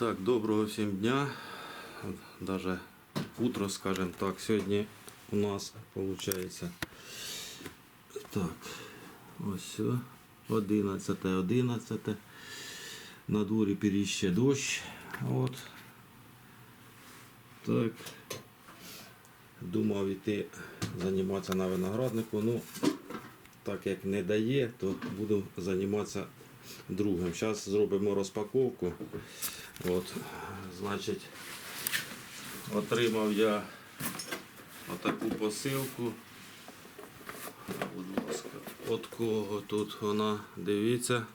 Так, доброго всім дня. Даже утро, скажем так, сьогодні у нас виходить. Так, ось все. 11, 11. На дворі періще дощ. От. Так. Думав іти займатися на винограднику. Ну, так як не дає, то буду займатися другим. Зараз зробимо розпаковку. От, значить, отримав я отаку посилку. Будь ласка, от кого тут вона, дивіться.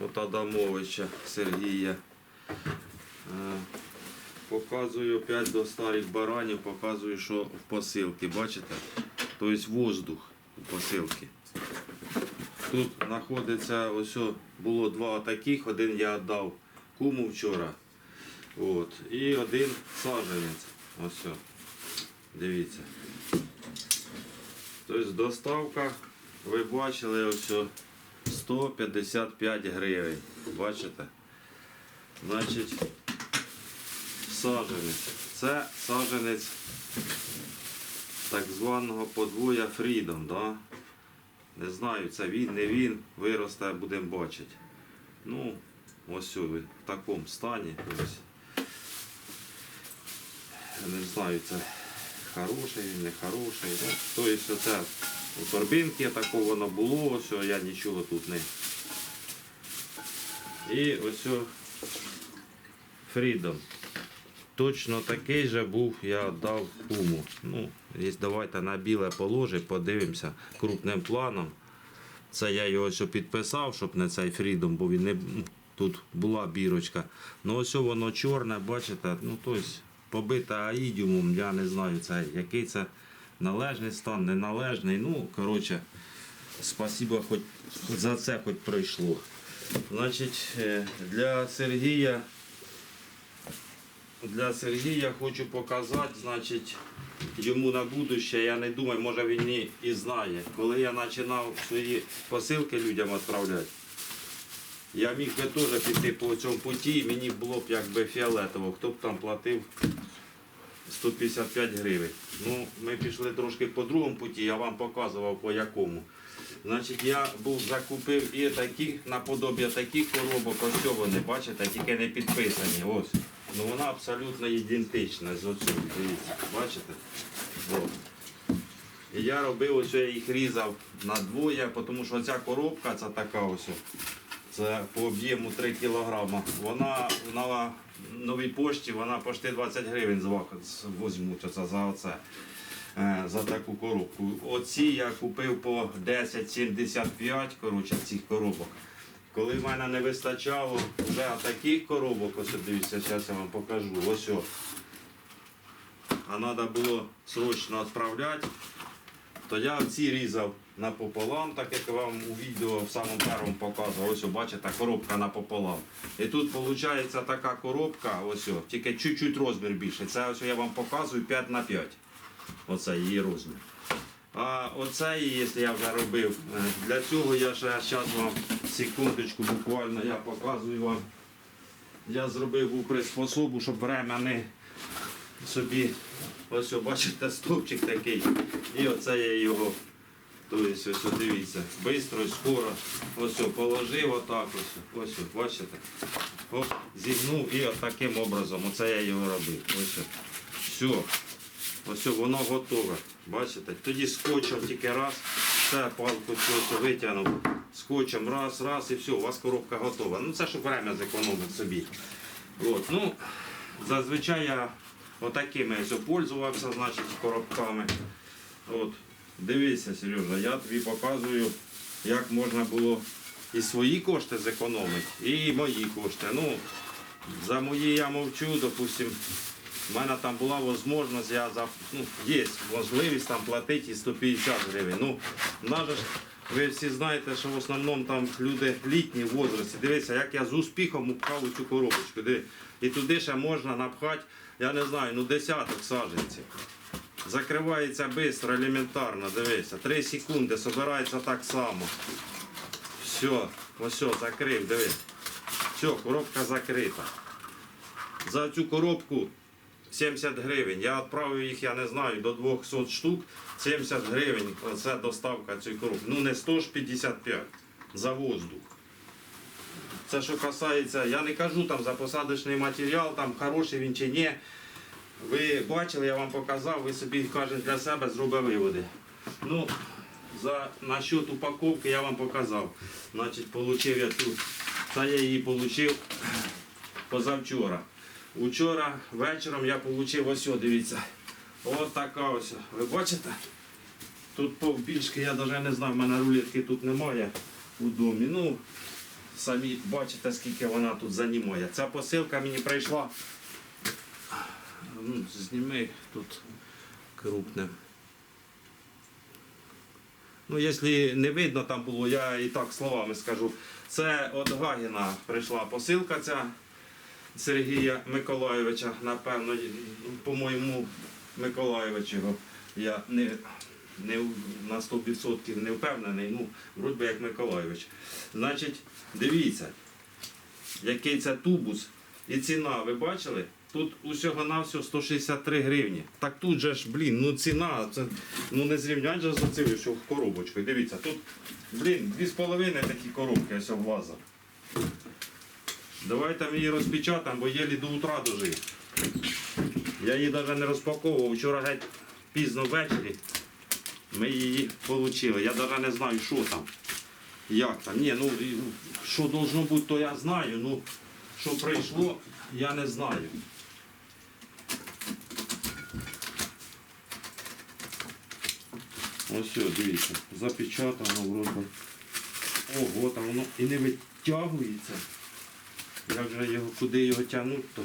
От Адамовича Сергія. Е, Показую опять до старих баранів, показую, що в посилці, бачите? Тобто воздух у посилці. Тут знаходиться, ось було два таких, один я віддав куму вчора. От. І один саджанець. Ось. Дивіться. Тобто доставка, ви бачили, ось 155 гривень. Бачите? Значить, саджанець. Це саджанець так званого подвоя Freedom, да? Не знаю, це він, не він, виросте, будемо бачити. Ну, ось в такому стані. Ось. Не знаю, це хороший, не хороший. Ну, тобто це у торбинки такого воно було, ось я нічого тут не. І ось Freedom. Точно такий же був, я дав куму. Ну, давайте на біле положи, подивимося крупним планом. Це я його ось підписав, щоб не цей Freedom, бо він не ну, тут була бірочка. Ну ось воно чорне, бачите, ну тобто побите аїдіумом, я не знаю, це, який це належний стан, неналежний. Ну, коротше, спасибо хоч за це хоч пройшло. Значить, е, для Сергія для Сергія хочу показати, значить, йому на будуще, я не думаю, може він і- знає. Коли я починав свої посилки людям відправляти, я міг би теж піти по цьому путі, і мені було б якби фіолетово, хто б там платив 155 гривень. Ну, ми пішли трошки по другому путі, я вам показував по якому. Значить, я був закупив і такі, наподобі таких коробок, ось вони, бачите, тільки не підписані. Ось. Ну вона абсолютно ідентична з оцю. Дивіться, бачите? От. І я робив ось я їх різав на двоє, тому що ця коробка це така ось. Це по об'єму 3 кг. Вона на новій пошті вона почти 20 гривень візьмуть оце за оце. е, За таку коробку. Оці я купив по 10,75 коротше, цих коробок. Коли в мене не вистачало вже таких коробок, ось дивіться, зараз я вам покажу. Ось. А треба було срочно відправляти, то я ці різав напополам, так як вам у відео в самому першому показував. Ось, бачите, коробка напополам. І тут виходить така коробка, ось, тільки чуть-чуть розмір більше. Це ось я вам показую 5 на 5. Оце її розмір. А оце, якщо я вже робив, е, для цього я ще зараз вам секундочку, буквально я показую вам. Я зробив приспособу, щоб время не собі, ось бачите, стовпчик такий. І оце я його. Тобто, ось, дивіться, швидко скоро. Ось положив отак, ось, ось, бачите. Оп, зігнув і таким образом. Оце я його робив. Ось. Все. Ось воно готове. Бачите? Тоді скотчем тільки раз, все, палку ось витягнув, скотчем раз, раз і все, у вас коробка готова. Ну це щоб время зекономити собі. От, ну, зазвичай я отакими ось пользувався, значить, коробками. От, дивися, Сережа, я тобі показую, як можна було і свої кошти зекономити, і мої кошти. Ну, за мої я мовчу, допустим, у мене там була можливість, я за, ну, є можливість там платити і 150 гривень. Ну, в ж, ви всі знаєте, що в основному там люди літні в возрасті. Дивіться, як я з успіхом упхав цю коробочку. Диви. І туди ще можна напхати, я не знаю, ну десяток саджанців. Закривається швидко, елементарно, дивися. 3 секунди, збирається так само. Все, ось закрив, диви. Все, коробка закрита. За цю коробку 70 гривень. Я відправив їх, я не знаю, до 200 штук. 70 гривень. Це доставка цієї коробки. Ну не 100 ж 55 за воздух. Це що касається, я не кажу там за посадочний матеріал, там хороший він чи ні. Ви бачили, я вам показав, ви собі кожен для себе зробили виводи. Ну, за насчет упаковки я вам показав. Значить, получив я ту. Це я її отримав позавчора. Учора вечором я отримав ось, дивіться. Ось така ось. Ви бачите? Тут повбільшки, я навіть не знаю, в мене рулетки тут немає у домі. Ну, самі бачите, скільки вона тут займає. Ця посилка мені прийшла. Ну, зніми тут крупним. Ну, якщо не видно там було, я і так словами скажу. Це від Гагіна прийшла посилка ця Сергія Миколайовича, напевно, по-моєму, Миколайович його. Я не, не на 100% не впевнений, ну, вроді як Миколайович. Значить, дивіться, який це тубус і ціна, ви бачили? Тут усього на всього 163 гривні. Так тут же ж, блін, ну ціна, це ну не зрівнять же з цим, що в коробочку. Дивіться, тут, блін, дві з половиною такі коробки ось влаза. Давайте ми її розпечатаємо, бо єлі до утра дожив. Я її навіть не розпаковував. Вчора геть пізно ввечері ми її отримали. Я навіть не знаю, що там. Як там? Ні, ну що должно бути, то я знаю. Ну, що прийшло, я не знаю. Ось дивіться, запечатано вроде. Ого, там воно і не витягується. Як же його, куди його тягнуть, то.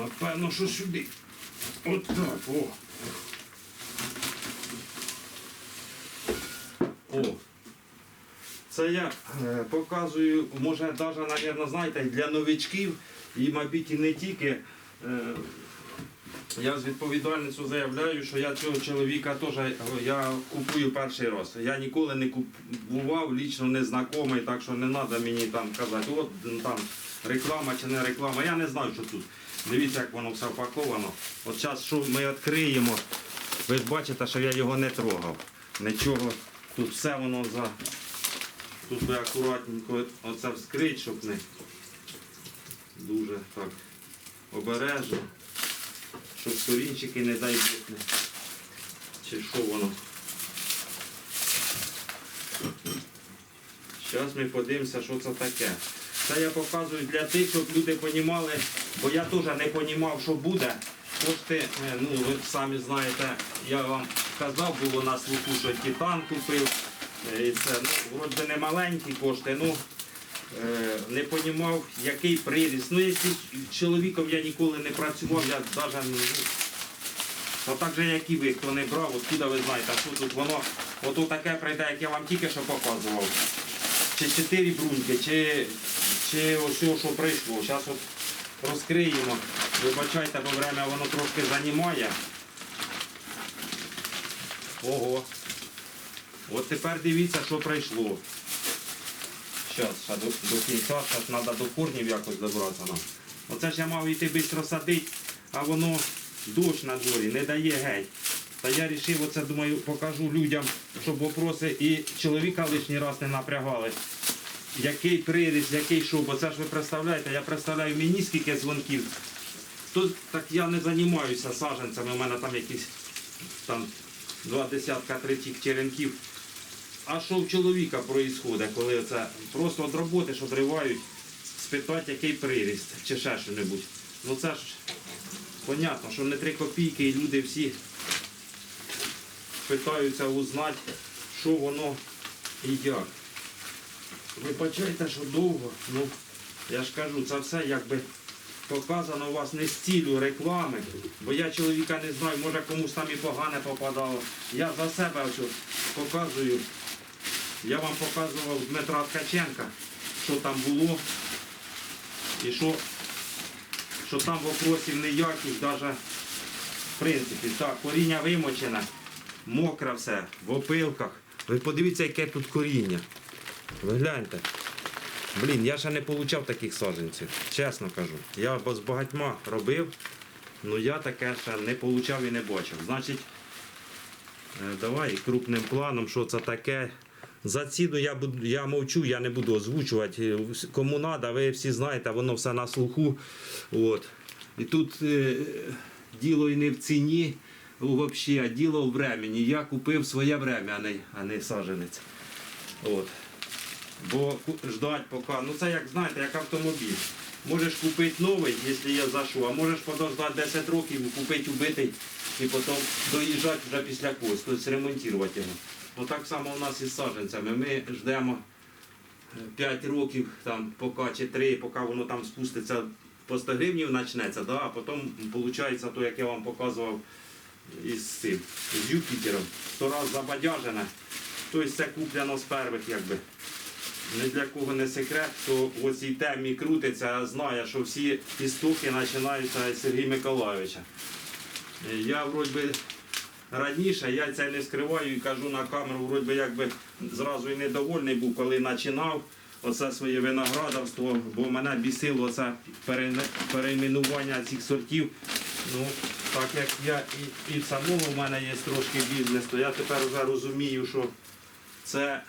Напевно, що сюди. От так, о. О. Це я е, показую, може навіть, знаєте, для новичків і, мабуть, і не тільки. Е, я з відповідальністю заявляю, що я цього чоловіка теж е, я купую перший раз. Я ніколи не купував, лічно незнайомий, так що не треба мені там казати, от там реклама чи не реклама. Я не знаю, що тут. Дивіться, як воно все впаковано. От зараз, що ми відкриємо, ви ж бачите, що я його не трогав. Нічого. Тут все воно за. Тут би акуратненько оце вскрить, щоб не дуже так обережно щоб корінчики не дай Бог не. Чи що воно? Зараз ми подивимося, що це таке. Це я показую для тих, щоб люди розуміли, бо я теж не розумів, що буде. Кошти, е, ну ви самі знаєте, я вам казав, було на слуху, що титан купив. Е, І це ну, вроді не маленькі кошти, ну не розумів, який приріст. Ну, якщо чоловіком я ніколи не працював, я навіть ну, так же, як і ви, хто не брав, откуда ви знаєте, що тут воно, ото таке прийде, як я вам тільки що показував. Чи чотири бруньки, чи, чи ось що, прийшло. Зараз от розкриємо. Вибачайте, бо время воно трошки займає. Ого. От тепер дивіться, що прийшло. Зараз, ще до, до кінця, зараз треба до корнів якось добратися нам. Оце ж я мав йти швидко садити, а воно дощ на дворі, не дає геть. Та я вирішив, оце думаю, покажу людям, щоб вопроси і чоловіка лишній раз не напрягали. Який приріст, який що, бо це ж ви представляєте, я представляю мені скільки дзвонків. То так я не займаюся саджанцями, у мене там якісь там два десятка третіх черенків. А що в чоловіка проїсходить, коли це просто від роботи ж одривають, спитати, який приріст, чи ще що-небудь. Ну це ж понятно, що не три копійки, і люди всі питаються узнати, що воно і як. Вибачайте, що довго, ну я ж кажу, це все якби показано у вас не з цілю реклами, бо я чоловіка не знаю, може комусь там і погане попадало. Я за себе ось показую. Я вам показував Дмитра Ткаченка, що там було і що, що там вопросів ніяких, навіть в принципі. Так, коріння вимочене, мокре все, в опилках. Ви подивіться, яке тут коріння. Ви гляньте. Блін, я ще не отримав таких саджанців, чесно кажу. Я з багатьма робив, але я таке ще не отримав і не бачив. Значить, е, давай крупним планом, що це таке. За ціну я, буду, я мовчу, я не буду озвучувати. Е, Кому треба, ви всі знаєте, воно все на слуху. От. І тут е, діло і не в ціні, взагалі, а діло в времені. Я купив своє время, а не, а не саджанець. От. Бо ждать поки. Ну це як знаєте, як автомобіль. Можеш купити новий, якщо є за що, а можеш подождати 10 років, купити убитий і потім доїжджати вже після когось, тобто ремонтувати його. Ну так само у нас із саджанцями. Ми ждемо 5 років, там, поки чи 3, поки воно там спуститься по 100 гривнів почнеться, да? а потім виходить то, як я вам показував із цим, з Юпітером. Сто раз забадяжене. Тобто це куплено з перших, якби. Ні для кого не секрет, що в цій темі крутиться, знає, що всі істоки починаються з Сергія Миколайовича. Е, Я вроді раніше, я це не скриваю і кажу на камеру, вроді би якби зразу і недовольний був, коли починав оце своє виноградарство, бо мене бісило це перейменування цих сортів. Ну, так як я і, і в самому в мене є трошки бізнес, то я тепер вже розумію, що це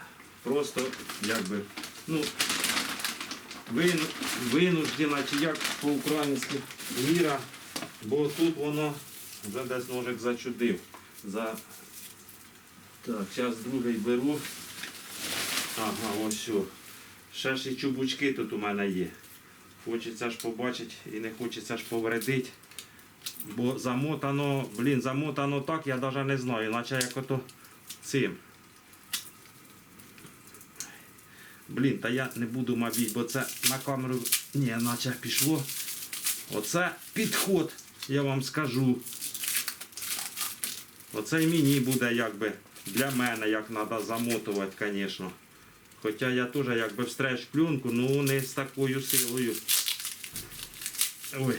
просто якби, ну, вину, винуждена, чи як по-українськи міра, бо тут воно вже десь ножик зачудив. За... Так, зараз другий беру. Ага, ось все. Ще ж і чубучки тут у мене є. Хочеться ж побачити і не хочеться ж повредити. Бо замотано, блін, замотано так, я навіть не знаю, наче як ото цим. Блін, та я не буду мабіть, бо це на камеру. Ні, наче пішло. Оце підход, я вам скажу. Оце і мені буде якби для мене, як треба замотувати, звісно. Хоча я теж якби встреш пленку, ну не з такою силою. Ой.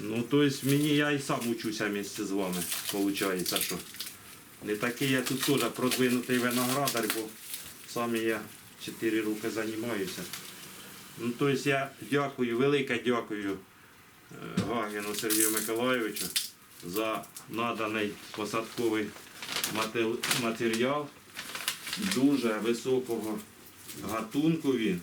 Ну, то есть мені я і сам учуся місце з вами, виходить, що. Не такий я тут теж продвинутий виноградар, бо сам я 4 роки займаюся. Ну, то есть я дякую, велике дякую е, Гагіну Сергію Миколайовичу за наданий посадковий матеріал дуже високого гатунку він.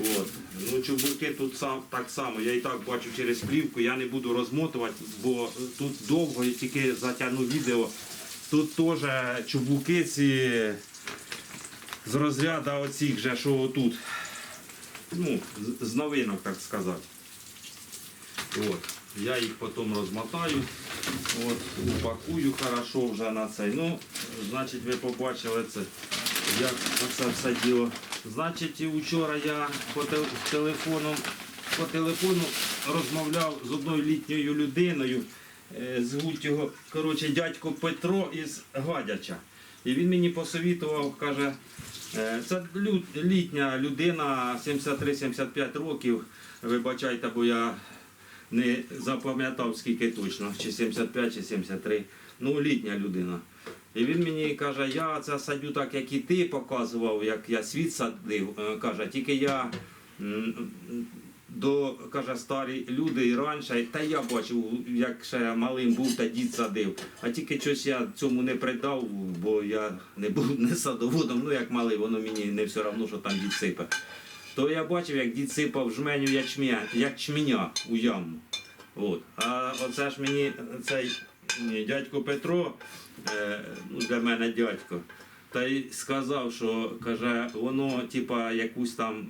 От. Ну, чубуки тут сам, так само, я і так бачу через плівку, я не буду розмотувати, бо тут довго я тільки затягну відео. Тут теж чубуки ці з розряду оцих же, що отут. Ну, з новинок, так сказати. От. Я їх потім розмотаю, от, упакую хорошо вже на цей. Ну, значить, ви побачили це, як це все діло. Значить, вчора я по тел- телефону, по телефону розмовляв з одною літньою людиною. е, Звуть його, коротше, дядько Петро із Гадяча. І він мені посовітував, каже, е, це літня людина, 73-75 років. Вибачайте, бо я не запам'ятав скільки точно, чи 75, чи 73. Ну, літня людина. І він мені каже, я це садю так, як і ти показував, як я світ садив. Е, Каже, тільки я до каже, старі люди і раніше, та я бачив, як ще малим був, та дід садив. А тільки щось я цьому не придав, бо я не був не садоводом, ну як малий, воно мені не все одно, що там дід сипе. То я бачив, як дід сипав жменю ячмя, ячменя у яму. От. А оце ж мені цей дядько Петро, е, ну, для мене дядько, та й сказав, що каже, воно типа якусь там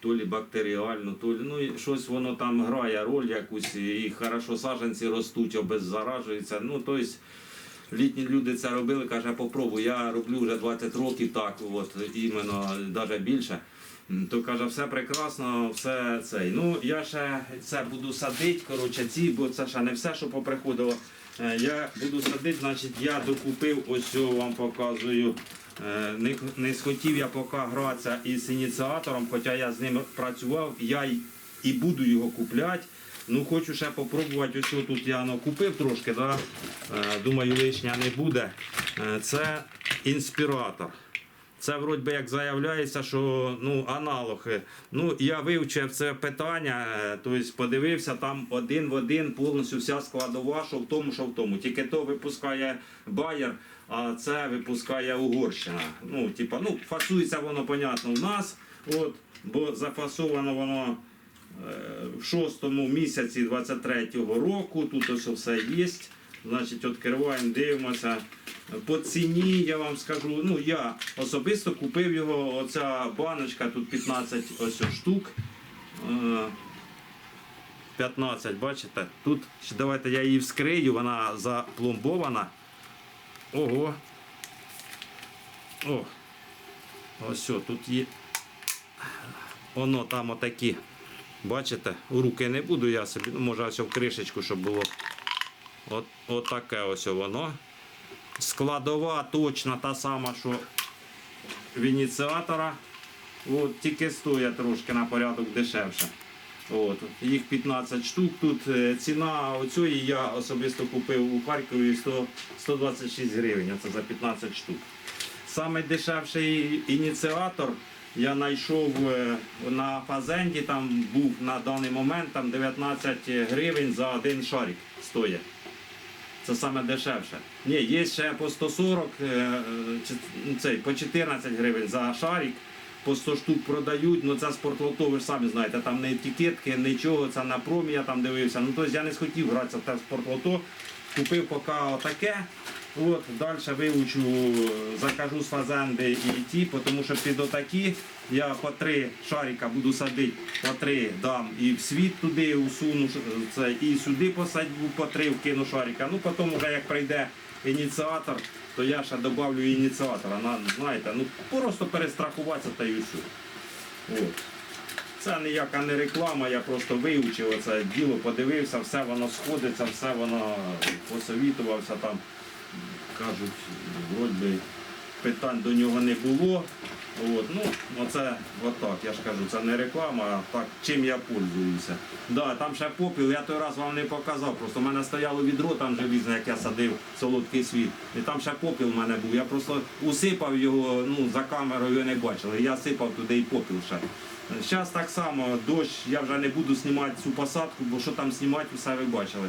то лі бактеріальну, то лі, ну, щось воно там грає роль якусь, і хорошо саджанці ростуть, обеззаражуються. Ну, тобто, літні люди це робили, каже, попробуй, я роблю вже 20 років так, от, іменно, навіть більше. То каже, все прекрасно, все цей. Ну, я ще це буду садити, коротше, ці, бо це ще не все, що поприходило. Е, Я буду садити, значить, я докупив, ось вам показую. Е, Не, не схотів я поки гратися із ініціатором, хоча я з ним працював, я і буду його купляти. Ну, хочу ще попробувати, ось тут я ну, купив трошки, да? Е, думаю, лишня не буде. Це інспіратор. Це вроді би як заявляється, що ну, аналоги. Ну, я вивчив це питання, е, тобто подивився там один в один повністю вся складова, що в тому, що в тому. Тільки то випускає Байер, а це випускає Угорщина. Ну, типа, ну, фасується воно, понятно, в нас, от, бо зафасовано воно е, в шостому місяці 23-го року. Тут ось все є. Значить, відкриваємо, дивимося. По ціні я вам скажу, ну я особисто купив його, оця баночка, тут 15 ось штук. Е, 15, бачите? Тут давайте я її вскрию, вона запломбована. Ого. О. Ось тут є. Воно там отакі. Бачите, у руки не буду я собі, ну може ось в кришечку, щоб було. От, от таке ось воно. Складова точно та сама, що в ініціатора. От, тільки стоять трошки на порядок дешевше. От, їх 15 штук. Тут е, ціна оцієї я особисто купив у Харкові 100, 126 гривень. Це за 15 штук. Саме дешевший ініціатор я знайшов е, на фазенді, там був на даний момент там 19 гривень за один шарик стоїть. Це саме дешевше. Ні, є ще по 140, е, е, ну, цей, по 14 гривень за шарик. По 100 штук продають, ну це спортлото, ви ж самі знаєте, там не етикетки, нічого, це на промі я там дивився. Ну тобто я не схотів гратися в те спортлото. Купив поки отаке. От, далі вивчу, е, закажу з фазенди і ті, тому що під отакі я по три шарика буду садити, по три дам і в світ туди усуну ш- це, і сюди посадю по три вкину шарика. Ну потім вже як прийде ініціатор, то я ще додавлю ініціатора. На, знаєте, ну просто перестрахуватися та й усю. От. Це ніяка не реклама, я просто вивчив це діло, подивився, все воно сходиться, все воно посовітувався там. Кажуть, вроді питань до нього не було. От, ну, оце отак, я ж кажу, це не реклама, а так, чим я пользуюся. Да, там ще попіл, я той раз вам не показав, просто в мене стояло відро там желізне, як я садив солодкий світ. І там ще попіл в мене був. Я просто усипав його, ну, за камерою не бачили. Я сипав туди і попіл ще. Зараз так само, дощ, я вже не буду знімати цю посадку, бо що там знімати, все ви бачили.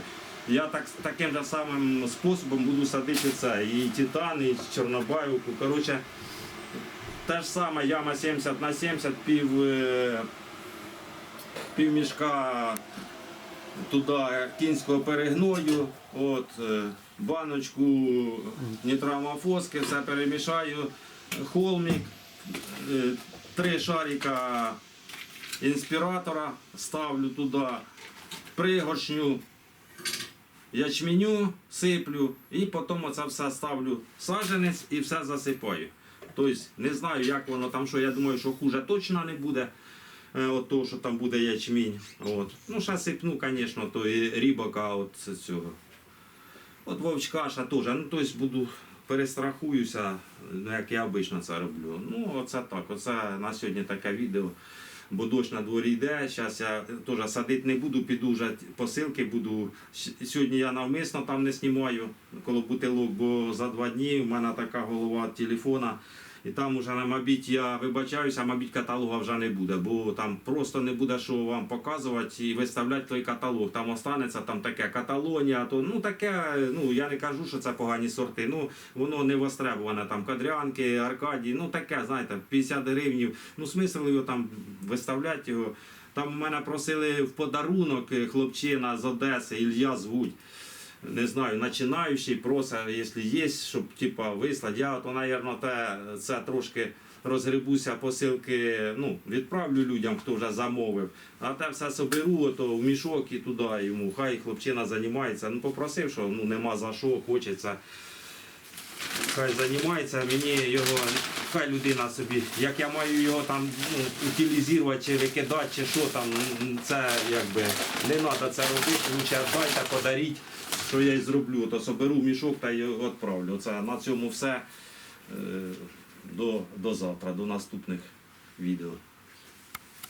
Я так, таким же самим способом буду садити це. І титан, і чорнобаївку. Коротше, те ж саме яма 70 на 70, пів, е, пів мішка туди кінського перегною, от, е, баночку нітрамофоски, все перемішаю, холмік, е, три шарика інспіратора ставлю туди, пригоршню ячменю сиплю і потім оце все ставлю саджанець і все засипаю. Тобто не знаю, як воно там, що я думаю, що хуже точно не буде. е, От того, що там буде ячмінь. От. Ну, ще сипну, звісно, то і рібока от з цього. От вовчка ще теж. Ну, тобто буду перестрахуюся, ну, як я обично це роблю. Ну, оце так. Оце на сьогодні таке відео. Бо дощ на дворі йде. Зараз я теж садити не буду, піду вже посилки буду. Сьогодні я навмисно там не знімаю коло бутилок, бо за два дні в мене така голова телефона. І там уже, мабуть, я вибачаюся, мабуть, каталога вже не буде, бо там просто не буде що вам показувати і виставляти той каталог. Там останеться там таке каталонія, то ну таке, ну я не кажу, що це погані сорти. Ну воно не востребуване, там кадрянки, аркадії, ну таке, знаєте, 50 гривень. Ну смисл його там виставляти його. Там мене просили в подарунок е, хлопчина з Одеси, Ілья звуть. Не знаю, починаючий просить, якщо є, щоб типа вислати. Я то, мабуть, те, це трошки розгребуся посилки, ну, відправлю людям, хто вже замовив. А те все соберу, то в мішок і туди йому. Хай хлопчина займається. Ну, попросив, що ну, нема за що, хочеться. Хай займається, мені його, хай людина собі, як я маю його там ну, утилізувати чи викидати, чи що там, це якби не треба це робити, лучше дайте, подаріть, що я й зроблю. То соберу мішок та й відправлю. Це на цьому все. Е, До, до завтра, до наступних відео.